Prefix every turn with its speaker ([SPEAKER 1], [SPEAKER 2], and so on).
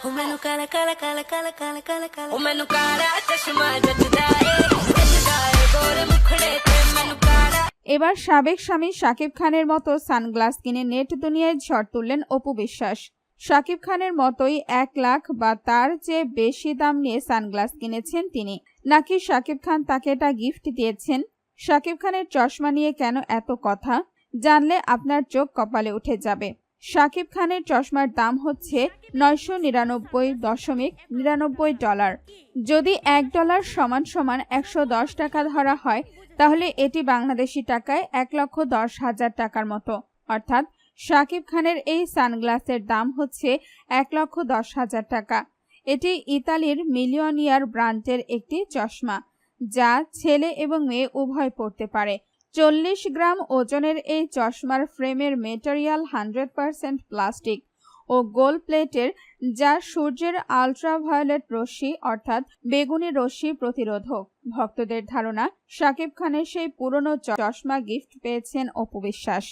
[SPEAKER 1] ਉਹ ਮੈਨੂੰ ਕਾਲਾ ਕਾਲਾ ਕਾਲਾ ਕਾਲਾ ਕਾਲਾ ਕਾਲਾ ਕਾਲਾ ਉਹ ਮੈਨੂੰ ਕਾਲਾ ਚਸ਼ਮਾ ਜੱਜਦਾ ਏ ਜੱਜਦਾ ਏ ਗੋਰੇ ਮੁਖੜੇ ਤੇ ਮੈਨੂੰ ਕਾਲਾ
[SPEAKER 2] এবার সাবেক স্বামী শাকিব খানের মতো সানগ্লাস কিনে নেট দুনিয়ায় ঝড় তুললেন অপু বিশ্বাস শাকিব খানের মতোই এক লাখ বা তার চেয়ে বেশি দাম নিয়ে সানগ্লাস কিনেছেন তিনি নাকি শাকিব খান তাকে এটা গিফট দিয়েছেন শাকিব খানের চশমা নিয়ে কেন এত কথা জানলে আপনার চোখ কপালে উঠে যাবে শাকিব খানের চশমার দাম হচ্ছে নয়শো নিরানব্বই দশমিক নিরানব্বই ডলার। যদি এক ডলার সমান সমান একশো দশ টাকা ধরা হয়, তাহলে এটি বাংলাদেশি টাকায় এক লক্ষ দশ হাজার টাকার মতো। অর্থাৎ শাকিব খানের এই সানগ্লাসের দাম হচ্ছে এক লক্ষ দশ হাজার টাকা। এটি ইতালির মিলিয়নিয়ার ব্র্যান্ডের একটি চশমা, যা ছেলে এবং মেয়ে উভয় পড়তে পারে। চল্লিশ গ্রাম ওজনের এই চশমার ফ্রেমের মেটেরিয়াল হান্ড্রেড পারসেন্ট প্লাস্টিক ও গোল প্লেটের যা সূর্যের আলট্রাভায়োলেট রশ্মি অর্থাৎ বেগুনি রশ্মি প্রতিরোধক। ভক্তদের ধারণা, শাকিব খানের সেই পুরনো চশমা গিফট পেয়েছেন অপু বিশ্বাস।